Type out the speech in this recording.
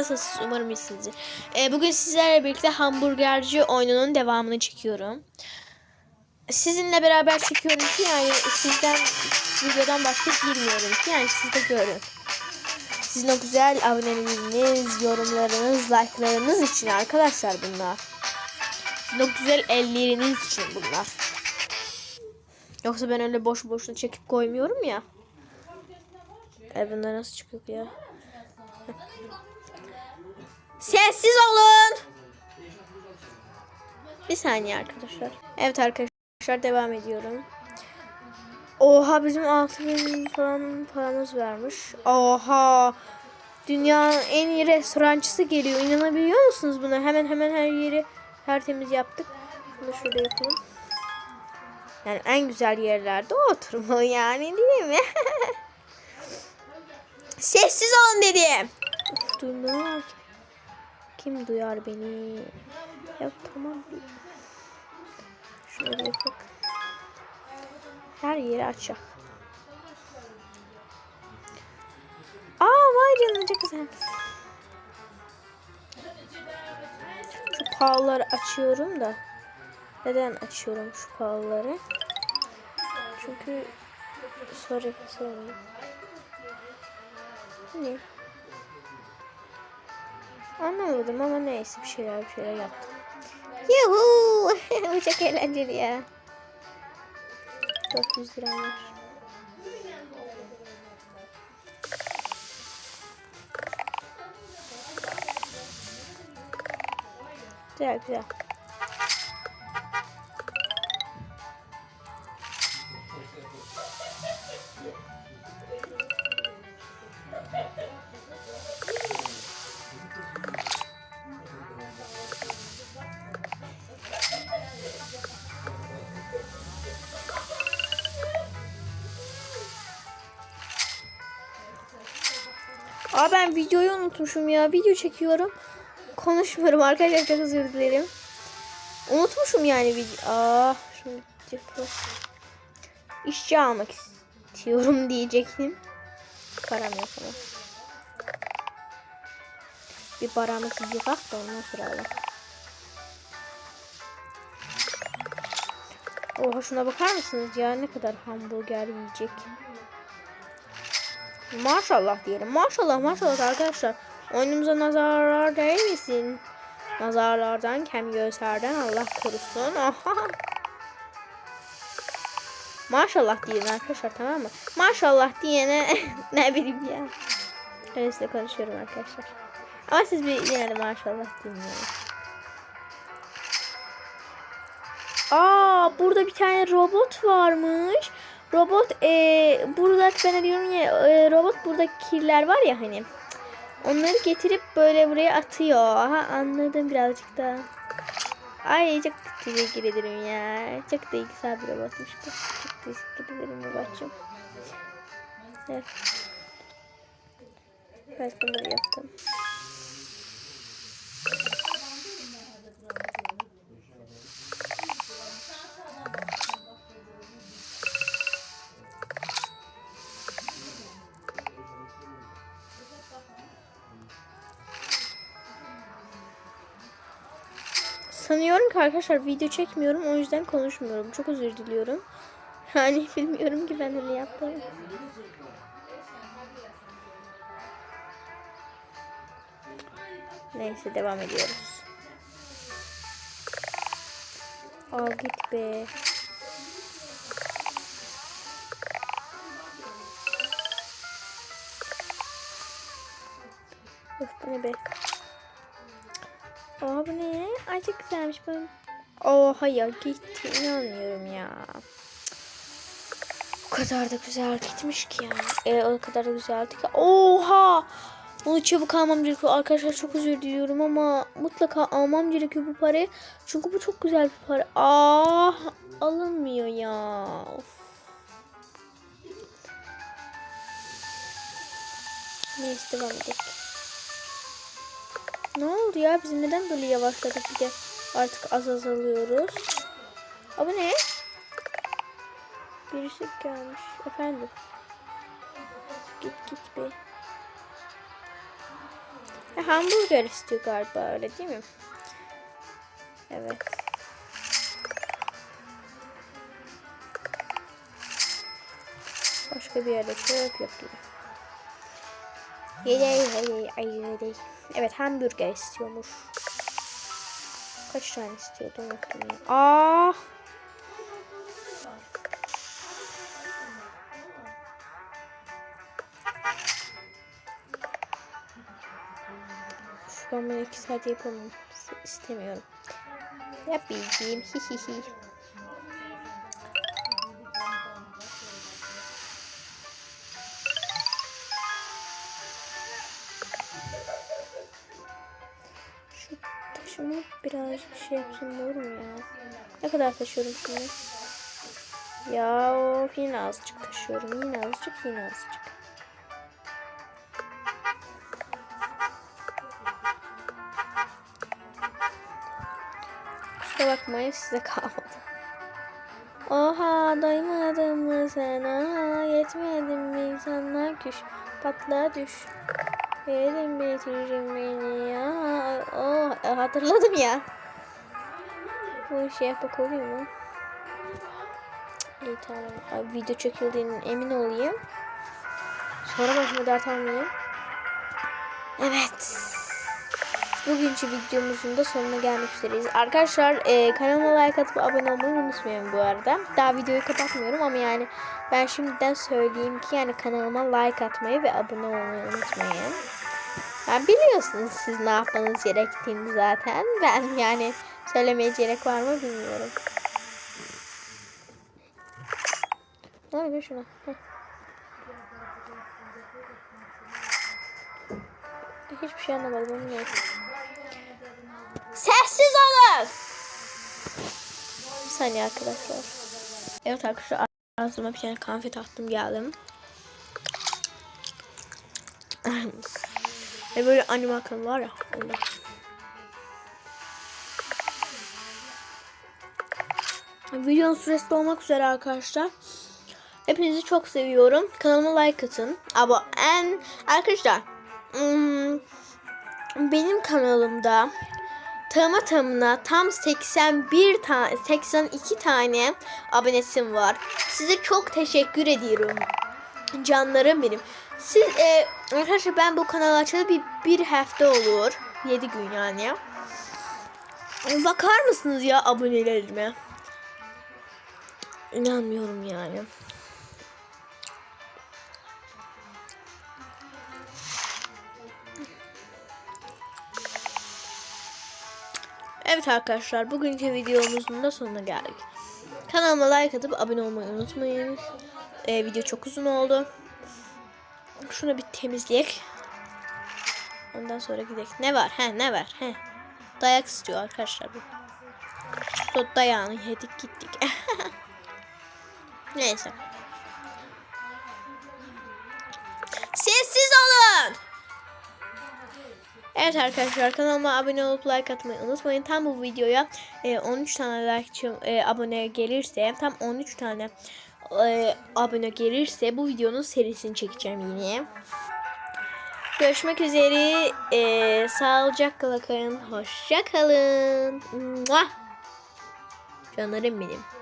Nasılsınız? Umarım iyisinizdir. Ee, bugün sizlerle birlikte hamburgerci oyununun devamını çekiyorum. Sizinle beraber çekiyorum ki yani sizden videodan başka girmiyorum ki yani siz de görün. Sizin o güzel aboneliğiniz, yorumlarınız, like'larınız için arkadaşlar bunlar. Sizin o güzel elleriniz için bunlar. Yoksa ben öyle boş boşuna çekip koymuyorum ya. E bunlar nasıl çıkıyor ya? Sessiz olun. Bir saniye arkadaşlar. Evet arkadaşlar devam ediyorum. Oha bizim 6000 falan paramız vermiş. Oha. Dünyanın en iyi restorancısı geliyor. İnanabiliyor musunuz buna? Hemen hemen her yeri tertemiz yaptık. Bunu şurada yapalım. Yani en güzel yerlerde oturmalı yani değil mi? Sessiz olun dedim. Uf, duymuyorlar ki. Kim duyar beni? Ya tamam. Şöyle bak. Her yeri açacak. Aa vay canına güzel. Şu pahalıları açıyorum da. Neden açıyorum şu pahalıları? Çünkü sorry sorry. Ne? Anlamadım ama neyse bir şeyler bir şeyler yaptım. Yuhu! Bu çok eğlenceli ya. 400 liram var. Güzel güzel. Aa ben videoyu unutmuşum ya. Video çekiyorum. Konuşmuyorum arkadaşlar çok özür dilerim. Unutmuşum yani video. Aa yapalım. İşçi almak istiyorum diyecektim. Param yok ama. Bir paramızı yıkak da ondan sonra alalım. Oha şuna bakar mısınız ya ne kadar hamburger yiyecek. Maşallah diyelim. Maşallah maşallah arkadaşlar. Oyunumuza nazarlar değmesin. Nazarlardan, kem gözlerden Allah korusun. Aha. Maşallah diyelim arkadaşlar tamam mı? Maşallah diyene ne bileyim ya. Öylesine konuşuyorum arkadaşlar. Ama siz bir yine de maşallah dinleyin. Aa burada bir tane robot varmış. Robot e, burada ben diyorum ya e, robot burada kirler var ya hani. Onları getirip böyle buraya atıyor. Aha anladım birazcık da. Ay çok teşekkür ederim ya. Çok da güzel bir robotmuş bu. Çok teşekkür ederim babacığım. Evet. Evet bunları yaptım. Sanıyorum ki arkadaşlar video çekmiyorum o yüzden konuşmuyorum. Çok özür diliyorum. Yani bilmiyorum ki ben öyle yaptım. Neyse devam ediyoruz. Al git be. Öf bu ne be. Aa bu ne? Ay çok güzelmiş bu. Oha ya gitti. İnanmıyorum ya. O kadar da güzel gitmiş ki ya. E, o kadar da güzeldi ki. Oha! Bunu çabuk almam gerekiyor. Arkadaşlar çok özür diliyorum ama mutlaka almam gerekiyor bu parayı. Çünkü bu çok güzel bir para. Aa, alınmıyor ya. Of. Neyse devam edelim. Ne oldu ya? Biz neden böyle yavaşladık bir de artık az azalıyoruz. Aa, bu ne? Birisi gelmiş. Efendim. Git git be. E, hamburger istiyor galiba öyle değil mi? Evet. Başka bir yerde çöp gibi. Yedey, yedey, ay yedey. Evet hamburger istiyormuş. Kaç tane istiyordum. Aa! Şu an bunu iki saat yapamam. istemiyorum. Yapayım. Hihihi. Birazcık şey yapsam olur mu ya? Ne kadar taşıyorum şimdi? Ya of yine azıcık taşıyorum. Yine azıcık yine azıcık. Kusura bakmayın size kalmadı. Oha doymadın mı sen? Aha yetmedin mi sana küş patla düş. Yedim bitirin beni ya. Oh hatırladım ya. Bu şey yapmak oluyor mu? İyi tamam. Abi, video çekildiğinin emin olayım. Sonra başıma dert almayayım. Evet. Bugünkü videomuzun da sonuna gelmek üzereyiz. Arkadaşlar e, kanalıma like atıp abone olmayı unutmayın bu arada. Daha videoyu kapatmıyorum ama yani ben şimdiden söyleyeyim ki yani kanalıma like atmayı ve abone olmayı unutmayın. Yani biliyorsunuz siz ne yapmanız gerektiğini zaten. Ben yani söylemeye gerek var mı bilmiyorum. Ne oluyor şuna? Hiçbir şey anlamadım. Neyse. Sessiz olun. Bir saniye arkadaşlar. Evet arkadaşlar ağzıma bir tane konfet attım geldim. Ve böyle anime akım var ya onda. Videonun süresi dolmak üzere arkadaşlar. Hepinizi çok seviyorum. Kanalıma like atın. Ama en arkadaşlar hmm, benim kanalımda tamı tamına tam 81 tane 82 tane abonesim var. Size çok teşekkür ediyorum. Canlarım benim. Siz e, arkadaşlar ben bu kanalı açalı bir, bir hafta olur. 7 gün yani. Bakar mısınız ya abonelerime? İnanmıyorum yani. Evet arkadaşlar bugünkü videomuzun da sonuna geldik. Kanalıma like atıp abone olmayı unutmayın. Ee, video çok uzun oldu. Şunu bir temizleyek. Ondan sonra gidelim. Ne var? He ne var? He. Dayak istiyor arkadaşlar bu. So, dayağını yedik gittik. Neyse. Sessiz olun. Evet arkadaşlar kanalıma abone olup like atmayı unutmayın. Tam bu videoya e, 13 tane like e, abone gelirse tam 13 tane e, abone gelirse bu videonun serisini çekeceğim yine. Görüşmek üzere. E, sağlıcakla kalın. Hoşça kalın. Canlarım benim.